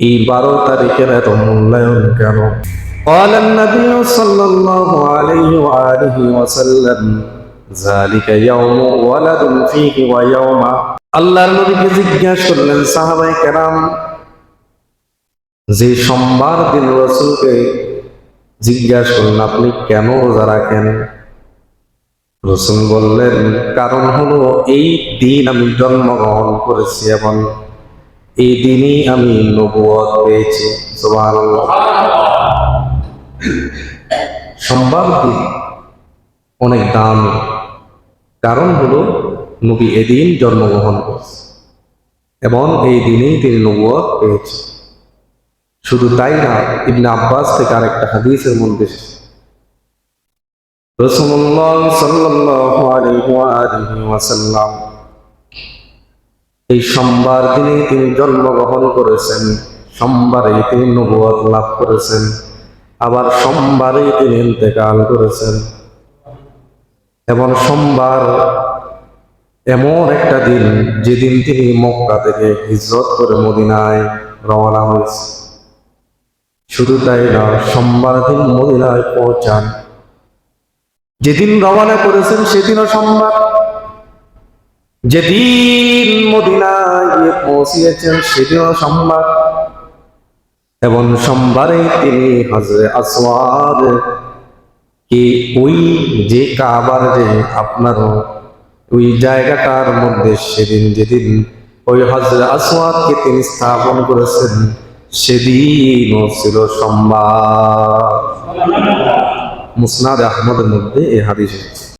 এই বারো তারিখের এত মূল্যায়ন কেন قال النبي صلى الله عليه وآله وسلم ذلك يوم ولد فيه ويوم আল্লাহর নবীকে জিজ্ঞাসা করলেন সাহাবাই কেরাম যে সোমবার দিন রসুলকে জিজ্ঞাসা করলেন আপনি কেন রোজা রাখেন রসুল বললেন কারণ হলো এই দিন আমি জন্মগ্রহণ করেছি এবং এই দিনই আমি নবুয়ত পেয়েছি দিন অনেক দাম। কারণ হলো, নবী এদিন জন্মগ্রহণ করেছে। এবং এই দিনেই তিনি নবুয়ত পেয়েছে শুধু তাই না, ইবনে আব্বাস থেকে আরেকটা হাদিসের মধ্যে রসুল্লাহ আলাইহি ওয়া ওয়াসাল্লাম এই সোমবার দিনে তিনি জন্মগ্রহণ করেছেন। সোমবারে তিনি নবুয়ত লাভ করেছেন। আবার সোমবারে তিনি ইন্তেকাল করেছেন। এবং সোমবার এমন একটা দিন যেদিন তিনি মক্কা থেকে হিজরত করে মদিনায় রওনা হয়েছে শুধু তাই না, সোমবার দিন মদিনায় পৌঁছান। যেদিন রওনা করেছেন, সেদিনও সোমবার। যেদিন মদিনায় পৌঁছিয়েছেন সেদিনও সোমবার এবং সোমবারে তিনি হাজরে আসওয়াদ কি ওই যে কাবার যে আপনার ওই জায়গাটার মধ্যে সেদিন যেদিন ওই হজরে আসওয়াদকে তিনি স্থাপন করেছেন, সেদিনও ছিল সোমবার মুসনাদ আহমদের মধ্যে এ হাদিস।